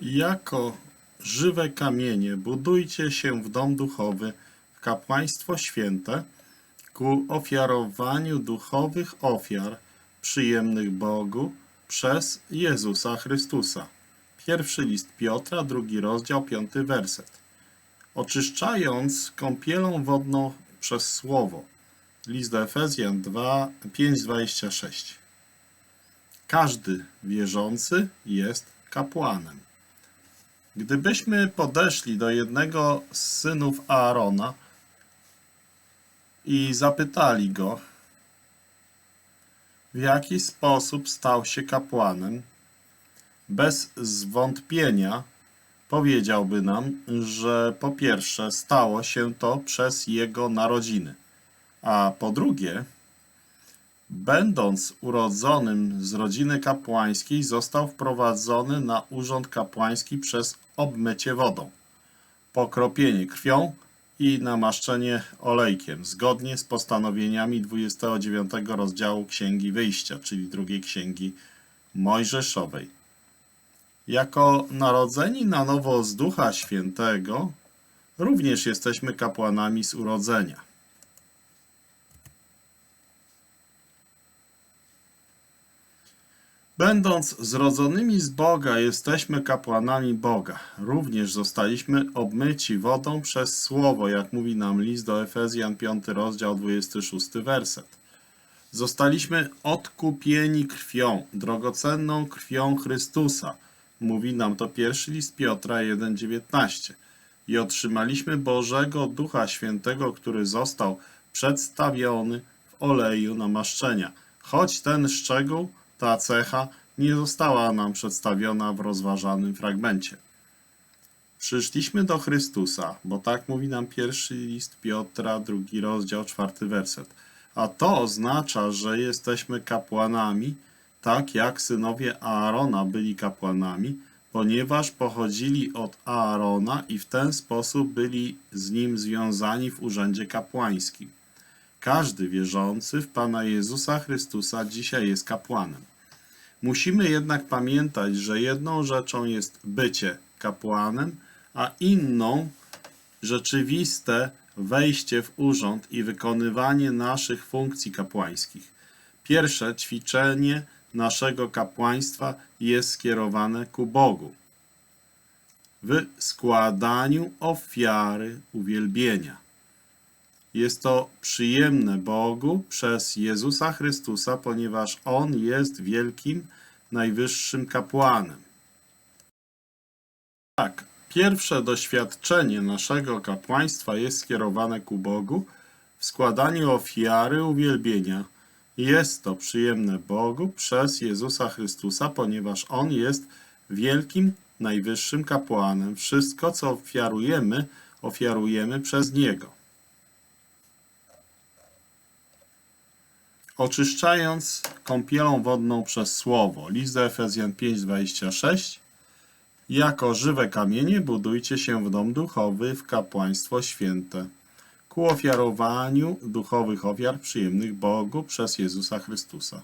Jako żywe kamienie budujcie się w dom duchowy, w kapłaństwo święte, ku ofiarowaniu duchowych ofiar przyjemnych Bogu przez Jezusa Chrystusa. Pierwszy list Piotra, drugi rozdział, piąty werset. Oczyszczając kąpielą wodną przez słowo. List do Efezjan 2, 5:26. Każdy wierzący jest kapłanem. Gdybyśmy podeszli do jednego z synów Aarona i zapytali go, w jaki sposób stał się kapłanem, bez zwątpienia powiedziałby nam, że po pierwsze stało się to przez jego narodziny, a po drugie, będąc urodzonym z rodziny kapłańskiej, został wprowadzony na urząd kapłański przez obmycie wodą, pokropienie krwią i namaszczenie olejkiem, zgodnie z postanowieniami 29 rozdziału Księgi Wyjścia, czyli drugiej Księgi Mojżeszowej. Jako narodzeni na nowo z Ducha Świętego, również jesteśmy kapłanami z urodzenia. Będąc zrodzonymi z Boga, jesteśmy kapłanami Boga. Również zostaliśmy obmyci wodą przez Słowo, jak mówi nam list do Efezjan 5 rozdział 26 werset. Zostaliśmy odkupieni krwią, drogocenną krwią Chrystusa. Mówi nam to pierwszy list Piotra 1,19. I otrzymaliśmy Bożego Ducha Świętego, który został przedstawiony w oleju namaszczenia. Choć ten szczegół, ta cecha nie została nam przedstawiona w rozważanym fragmencie. Przyszliśmy do Chrystusa, bo tak mówi nam pierwszy list Piotra, drugi rozdział, czwarty werset. A to oznacza, że jesteśmy kapłanami, tak jak synowie Aarona byli kapłanami, ponieważ pochodzili od Aarona i w ten sposób byli z nim związani w urzędzie kapłańskim. Każdy wierzący w Pana Jezusa Chrystusa dzisiaj jest kapłanem. Musimy jednak pamiętać, że jedną rzeczą jest bycie kapłanem, a inną rzeczywiste wejście w urząd i wykonywanie naszych funkcji kapłańskich. Pierwsze ćwiczenie naszego kapłaństwa jest skierowane ku Bogu w składaniu ofiary uwielbienia. Jest to przyjemne Bogu przez Jezusa Chrystusa, ponieważ On jest wielkim, najwyższym kapłanem. Tak, pierwsze doświadczenie naszego kapłaństwa jest skierowane ku Bogu w składaniu ofiary uwielbienia. Jest to przyjemne Bogu przez Jezusa Chrystusa, ponieważ On jest wielkim, najwyższym kapłanem. Wszystko, co ofiarujemy, ofiarujemy przez Niego. Oczyszczając kąpielą wodną przez słowo. List do Efezjan 5:26 Jako żywe kamienie budujcie się w dom duchowy, w kapłaństwo święte, ku ofiarowaniu duchowych ofiar przyjemnych Bogu przez Jezusa Chrystusa.